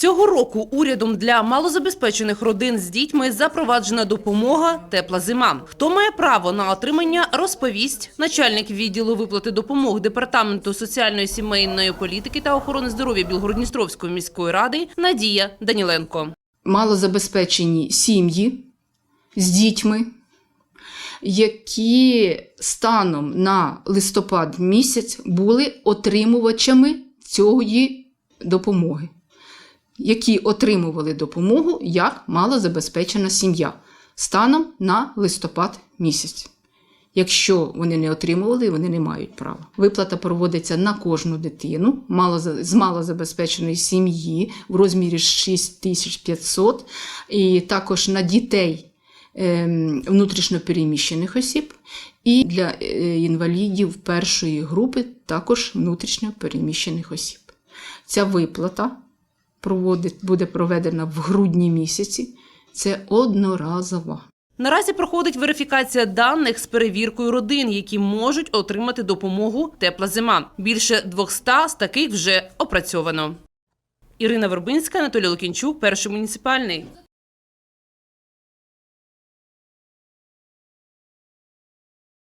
Цього року урядом для малозабезпечених родин з дітьми запроваджена допомога Тепла зима. Хто має право на отримання, розповість начальник відділу виплати допомог департаменту соціальної сімейної політики та охорони здоров'я Білгородністровської міської ради Надія Даніленко. малозабезпечені сім'ї з дітьми, які станом на листопад місяць були отримувачами цієї допомоги, які отримували допомогу як малозабезпечена сім'я станом на листопад місяць. Якщо вони не отримували, вони не мають права. Виплата проводиться на кожну дитину з малозабезпеченої сім'ї в розмірі 6500 і також на дітей ем, внутрішньопереміщених осіб і для е, інвалідів першої групи також внутрішньопереміщених осіб. Ця виплата буде проведена в грудні місяці. Це одноразова. Наразі проходить верифікація даних з перевіркою родин, які можуть отримати допомогу Тепла зима. Більше 200 з таких вже опрацьовано. Ірина Вербинська, Анатолій Лукінчук, перший муніципальний.